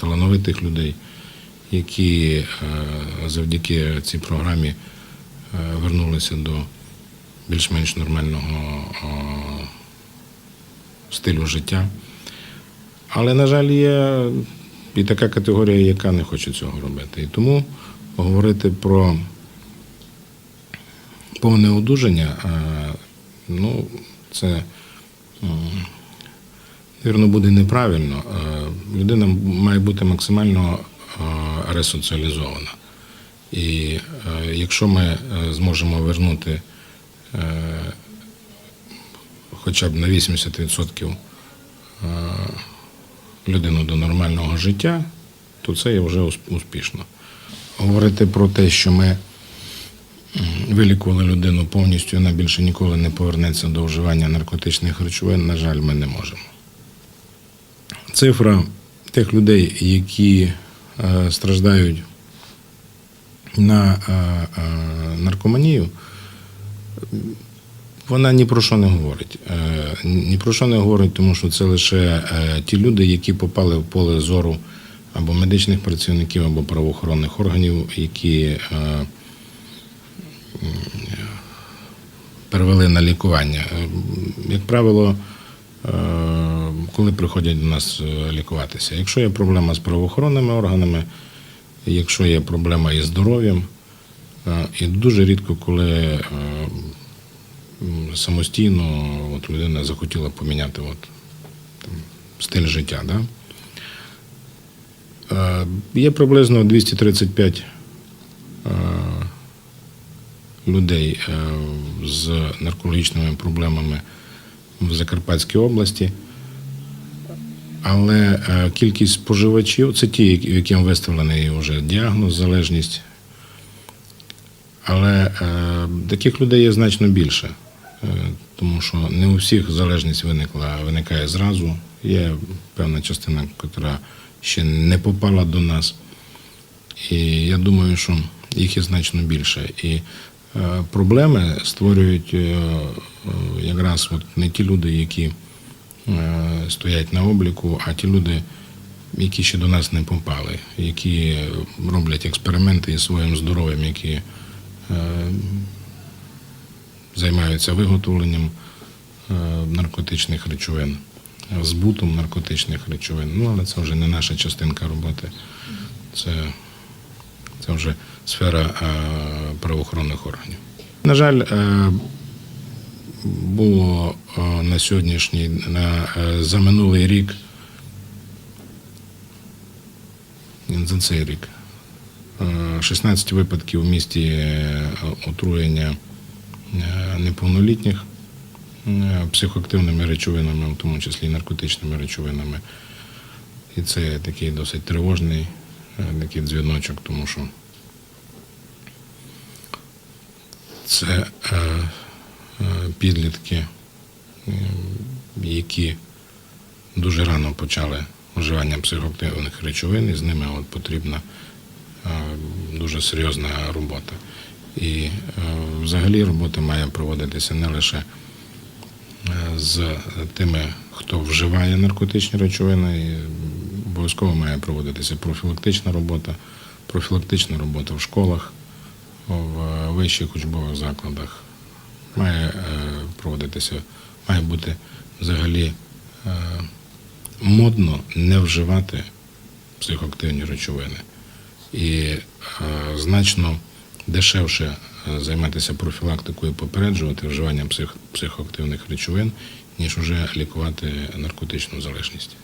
талановитих людей, які е, завдяки цій програмі е, вернулися до більш-менш нормального е, стилю життя. Але, на жаль, є і така категорія, яка не хоче цього робити. І тому говорити про повне одужання, е, ну, це, мабуть, буде неправильно. Е, Людина має бути максимально е, ресоціалізована. І е, якщо ми зможемо вернути хоча б на 80% е, людину до нормального життя, то це є вже успішно. Говорити про те, що ми вилікували людину повністю, вона більше ніколи не повернеться до вживання наркотичних речовин, на жаль, ми не можемо. Цифра тих людей, які е, страждають на е, е, наркоманію, вона ні про що не говорить. Ні про що не говорить, тому що це лише ті люди, які попали в поле зору або медичних працівників, або правоохоронних органів, які перевели на лікування. Як правило, коли приходять до нас е, лікуватися, якщо є проблема з правоохоронними органами, якщо є проблема із здоров'ям, е, і дуже рідко, коли е, самостійно от людина захотіла поміняти от, там, стиль життя. Да? Є приблизно 235 е, людей з наркологічними проблемами в Закарпатській області. Але е, кількість споживачів це ті, яким виставлений вже діагноз, залежність. Але е, таких людей є значно більше, е, тому що не у всіх залежність виникла, виникає зразу. Є певна частина, яка ще не попала до нас. І я думаю, що їх є значно більше. І проблеми створюють якраз от не ті люди, які стоять на обліку, а ті люди, які ще до нас не попали, які роблять експерименти із своїм здоров'ям, які е, займаються виготовленням е, наркотичних речовин, збутом наркотичних речовин. Ну, але це вже не наша частинка роботи. Це, це вже сфера е, правоохоронних органів. На жаль, е, було е, на сьогоднішній, на, е, за минулий рік, за цей рік, е, 16 випадків в місті е, отруєння е, неповнолітніх е, психоактивними речовинами, в тому числі наркотичними речовинами. І це такий досить тривожний е, такий дзвіночок, тому що це е, е, підлітки, е, які дуже рано почали вживання психоактивних речовин, і з ними от потрібна е, дуже серйозна робота. І е, взагалі робота має проводитися не лише е, з тими, хто вживає наркотичні речовини, і обов'язково має проводитися профілактична робота, профілактична робота в школах, в вищих учбових закладах. Має проводитися, має бути взагалі е, модно не вживати психоактивні речовини. І е, значно дешевше е, займатися профілактикою, попереджувати вживання псих, психоактивних речовин, ніж вже лікувати наркотичну залежність.